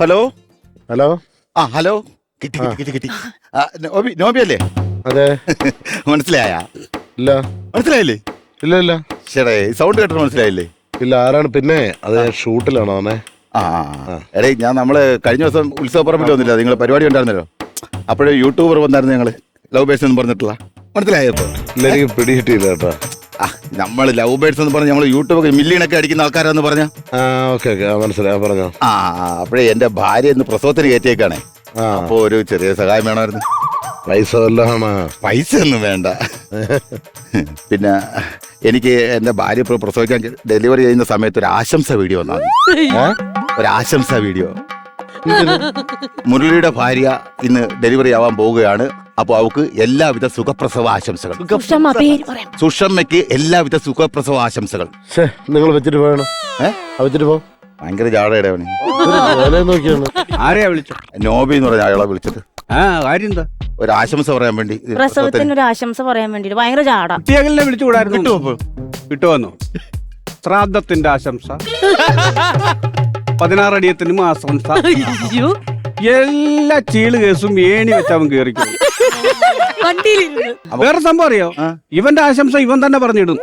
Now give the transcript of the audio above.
Hello? Hello? ആ hello? കിട്ടി കിട്ടി കിട്ടി കിട്ടി. ആ, നോബി നോബി അല്ലേ അതെ. മനസ്സിലായ? ഇല്ല. മനസ്സിലായില്ലേ? ഇല്ല ഇല്ല. ചേടേ സൗണ്ട് കേട്ടിട്ട് മനസ്സിലായില്ലേ? ഇല്ല ആരാണ് പിന്നെ? അത് ഷൂട്ടിലാണോ അവനെ? ആ ആ, ആ. എടേ ഞാൻ നമ്മൾ കഴിഞ്ഞ ദിവസം ഉത്സവപ്പറമ്പിൽ വന്നില്ല. നിങ്ങൾ പരിപാടി ഉണ്ടായിരുന്നല്ലോ അപ്പോഴേ യൂട്യൂബർ വന്നായിരുന്നു ഞങ്ങൾ. ലവ് ബേസ് എന്ന് പറഞ്ഞിട്ടുള്ള. മനസ്സിലായോ ഇപ്പൊ? ഇല്ല എനിക്ക് പിടികിട്ടിയില്ല കേട്ടോ. നമ്മൾ ലവ് ബേർഡ്സ് എന്ന് പറഞ്ഞാൽ നമ്മൾ യൂട്യൂബ് മില്യണൊക്കെ അടിക്കുന്ന ആൾക്കാരാന്ന് പറഞ്ഞ? ആ ഓക്കെ ഓക്കെ. മനസ്സിലായി പറഞ്ഞു? ആ ആ, അപ്പോഴേ എന്റെ ഭാര്യ ഇന്ന് പ്രസവത്തിന് കയറ്റിയേക്കാണേ. അപ്പൊ ഒരു ചെറിയ സഹായം വേണമായിരുന്നു. പൈസ പൈസ ഒന്നും വേണ്ട. പിന്നെ എനിക്ക് എന്റെ ഭാര്യ ഇപ്പോൾ പ്രസവിക്കാൻ ഡെലിവറി ചെയ്യുന്ന സമയത്ത് ഒരു ആശംസ വീഡിയോ വന്നാൽ ഒരു ആശംസ വീഡിയോ. മുരളിയുടെ ഭാര്യ ഇന്ന് ഡെലിവറി ആവാൻ പോവുകയാണ്. അപ്പോൾ അവൾക്ക് എല്ലാവിധ സുഖപ്രസവ ആശംസകൾ. സുഷമ്മ പേര് പറയാം. സുഷമ്മയ്ക്ക് എല്ലാവിധ സുഖപ്രസവ ആശംസകൾ. നിങ്ങൾ വെച്ചിട്ട്? ആ, വെച്ചിട്ട് പോ. ഭയങ്കര ജാടയുടെ അവന്. നോക്കിയാണ്. ആരെയാ വിളിച്ചു നോബി എന്ന് പറഞ്ഞ അയാളെ വിളിച്ചത്. ആ കാര്യം എന്താ ഒരു ആശംസ പറയാൻ വേണ്ടി ഇത് പ്രസവത്തിന്. ഒരു ആശംസ പറയാൻ വേണ്ടി ഭയങ്കര ജാട. കുട്ടിയകലിനെ വിളിച്ചുകൂടായിരുന്നു? കിട്ടുമെന്നോ ശ്രാദ്ധത്തിന്റെ ആശംസ. പതിനാറടിയത്തിനും ആശംസ. എല്ലാ ചീൾ കേസും ഏണി വെച്ച് അവൻ കേറിക്കും വേറെ സംഭവം അറിയോ? ഇവന്റെ ആശംസ ഇവൻ തന്നെ പറഞ്ഞിടും.